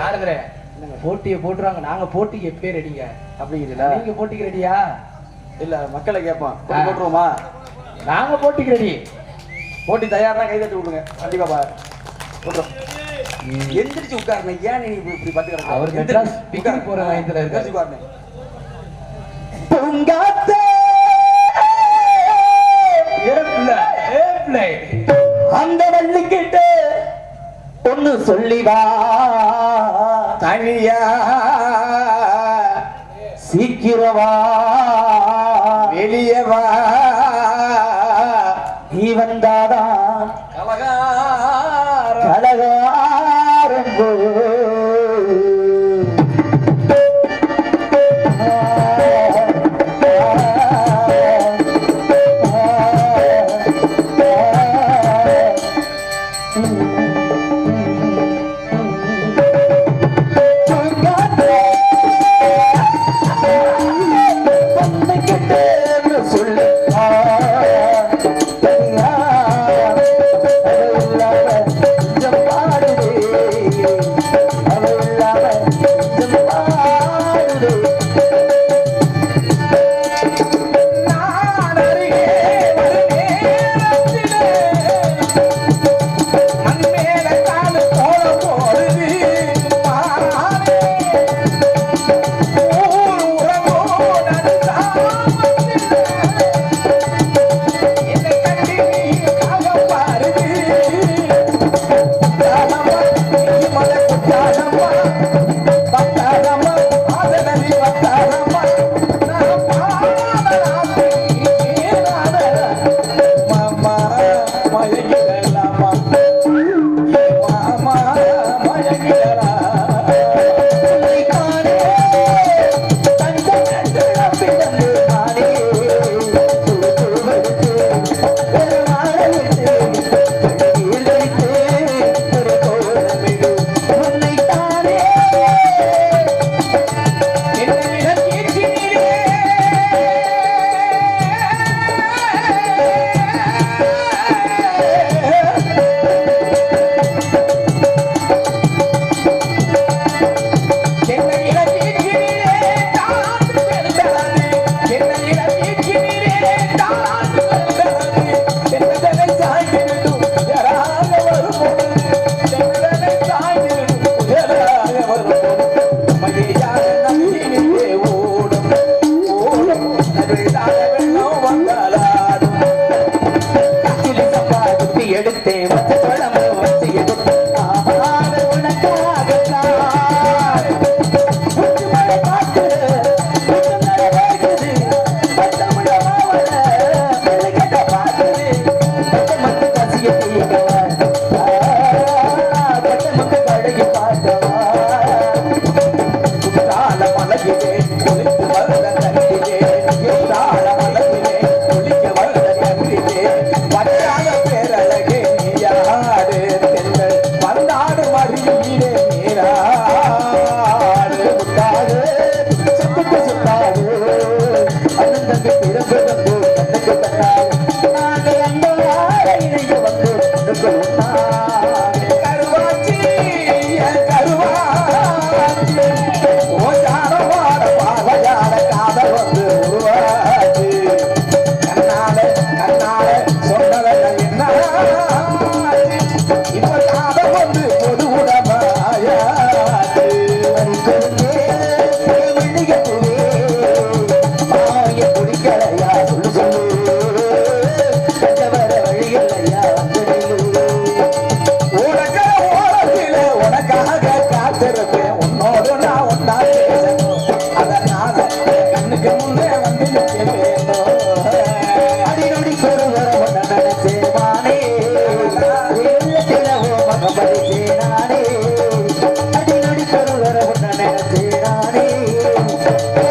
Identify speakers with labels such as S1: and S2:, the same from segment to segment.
S1: நாரதரே போட்டியை போட்டுருவாங்க. நாங்க போட்டிக்கு எப்பயே ரெடிங்க
S2: அப்படிங்கிறீங்களா
S1: நீங்க போட்டிக்கு ரெடியா
S2: இல்ல மக்களை கேட்போம். போட்டுருவோமா?
S1: நாங்க போட்டிக்கு ரெடி
S2: போட்டி தயாரா கை தட்டி விடுங்க. கண்டிப்பா பாரு போட்டுரும். எந்திரிச்சு உட்காருங்க. ஏன் நீ இப்படி பாத்துக்கிறேன்
S1: அவர் மெட்ராஸ் பிக்கப் போற வயதுல இருக்காரு. அந்த வள்ளிக்கிட்ட ஒன்னு சொல்லி
S2: அணியா
S1: சீக்கிரவா Yeah. மலமலகிலே குளித்து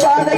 S3: பாட